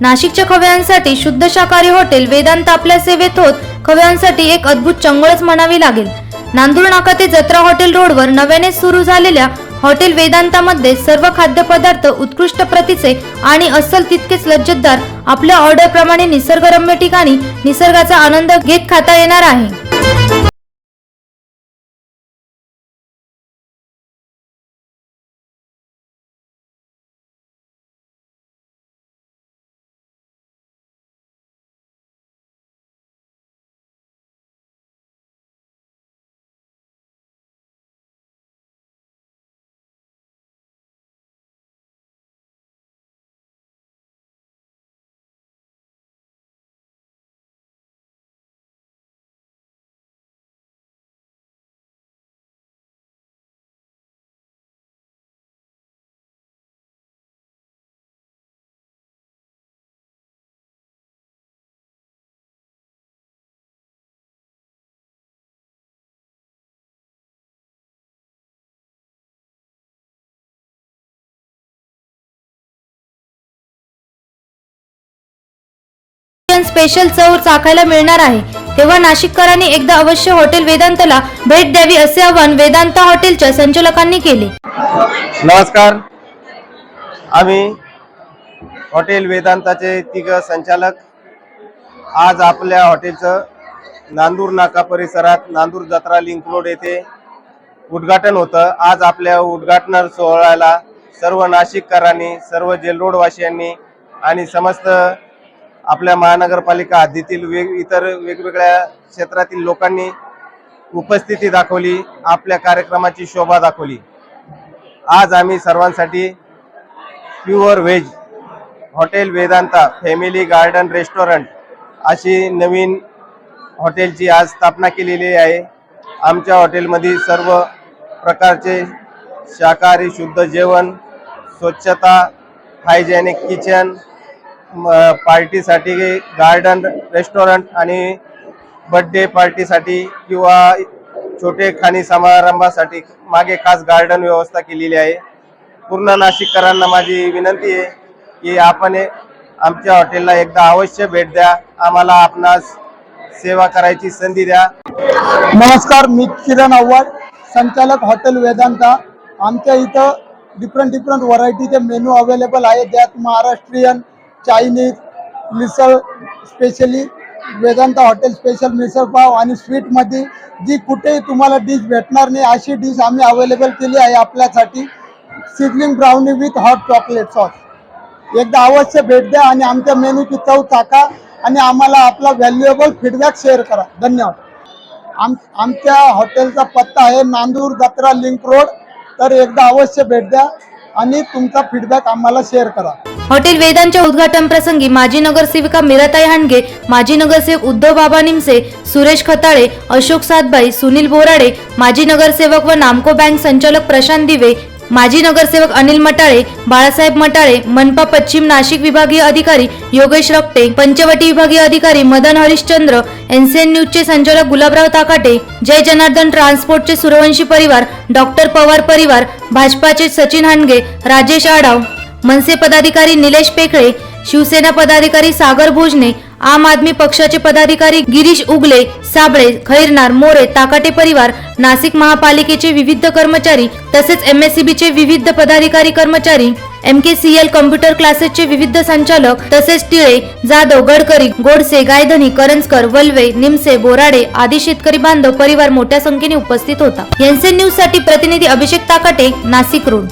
नाशिकच्या खव्यांसाठी शुद्ध शाकाहारी हॉटेल वेदांत आपल्या सेवेत होत. खव्यांसाठी एक अद्भुत चंगळच म्हणावी लागेल. नांदूर नाका ते जत्रा हॉटेल रोडवर नव्याने सुरू झालेल्या हॉटेल वेदांतामध्ये सर्व खाद्यपदार्थ उत्कृष्ट प्रतीचे आणि अस्सल तितकेच लज्जतदार आपल्या ऑर्डरप्रमाणे निसर्गरम्य ठिकाणी निसर्गाचा आनंद घेत खाता येणार आहे. स्पेशल चव चाखायला मिळणार आहे. तेव्हा नाशिककरांनी एकदा अवश्य हॉटेल वेदांतला भेट द्यावी असे आवाहन वेदांता हॉटेलच्या संचालकांनी केले. नमस्कार. आम्ही हॉटेल वेदांताचे तिघ संचालक. आज आपल्या हॉटेलचं नांदूर नाका परिसरात नांदूर जत्रा लिंक रोड येथे उद्घाटन होतं. आज आपल्या उद्घाटन सोहळ्याला सर्व नाशिककरांनी सर्व जेलरोडवासियांनी आणि समस्त आपल्या महानगरपालिका हद्दीतील वेग इतर वेगवेगळ्या क्षेत्रातील लोकांनी उपस्थिती दाखवली आपल्या कार्यक्रमाची शोभा दाखवली. आज आम्ही सर्वांसाठी pure veg hotel Vedanta family garden restaurant अशी नवीन हॉटेलची आज स्थापना केलेली आहे. आमच्या हॉटेलमध्ये सर्व प्रकारचे शाकाहारी शुद्ध जेवण स्वच्छता हायजेनिक किचन पार्टीसाठी गार्डन रेस्टॉरंट आणि बड्डे पार्टीसाठी किंवा छोटे खाणी समारंभासाठी मागे खास गार्डन व्यवस्था केलेली आहे. पूर्ण नाशिककरांना माझी विनंती आहे की आपण आमच्या हॉटेलला एकदा अवश्य भेट द्या. आम्हाला आपणास सेवा करायची संधी द्या. नमस्कार मी किरण आव्हाड संचालक हॉटेल वेदांता. आमच्या इथं डिफरंट डिफरंट व्हरायटीचे मेनू अवेलेबल आहे ज्यात महाराष्ट्रीयन चायनीज मिसळ स्पेशली वेदांता हॉटेल स्पेशल मिसळ पाव आणि स्वीटमध्ये जी कुठेही तुम्हाला डिश भेटणार नाही अशी डिश आम्ही अवेलेबल केली आहे आपल्यासाठी. Sizzling brownie with hot chocolate sauce एकदा अवश्य भेट द्या आणि आमच्या मेनूची चव चाका आणि आम्हाला आपला व्हॅल्युएबल फीडबॅक शेअर करा. धन्यवाद. आम आमच्या हॉटेलचा पत्ता आहे नांदूर जत्रा लिंक रोड तर एकदा अवश्य भेट द्या आणि तुमचा फीडबॅक आम्हाला शेअर करा. हॉटेल वेदांच्या उद्घाटन प्रसंगी माजी नगरसेविका मीराताई हांडगे माजी नगरसेवक उद्धव बाबा निमसे सुरेश खताळे अशोक सातबाई सुनील बोराडे माजी नगरसेवक व नामको बँक संचालक प्रशांत दिवे माजी नगरसेवक अनिल मटाळे बाळासाहेब मटाळे मनपा पश्चिम नाशिक विभागीय अधिकारी योगेश रक्ते पंचवटी विभागीय अधिकारी मदन हरिश्चंद्र एनसीएन न्यूजचे संचालक गुलाबराव ताकाटे जय जनार्दन ट्रान्सपोर्टचे सूर्यवंशी परिवार डॉक्टर पवार परिवार भाजपाचे सचिन हांडगे राजेश आडाव मनसे पदाधिकारी निलेश पेकळे शिवसेना पदाधिकारी सागर भोजने आम आदमी पक्षाचे पदाधिकारी गिरीश उगले साबळे खैरनार मोरे ताकाटे परिवार नाशिक महापालिकेचे विविध कर्मचारी तसेच एमएससीबीचे विविध पदाधिकारी कर्मचारी M K C L computer क्लासेसचे विविध संचालक तसेच टिळे जाधव गडकरी गोडसे गायधनी करंजकर वल्वे निमसे बोराडे आदी शेतकरी बांधव परिवार मोठ्या संख्येने उपस्थित होता. एनसीएन न्यूजसाठी प्रतिनिधी अभिषेक ताकाटे नाशिक रोड.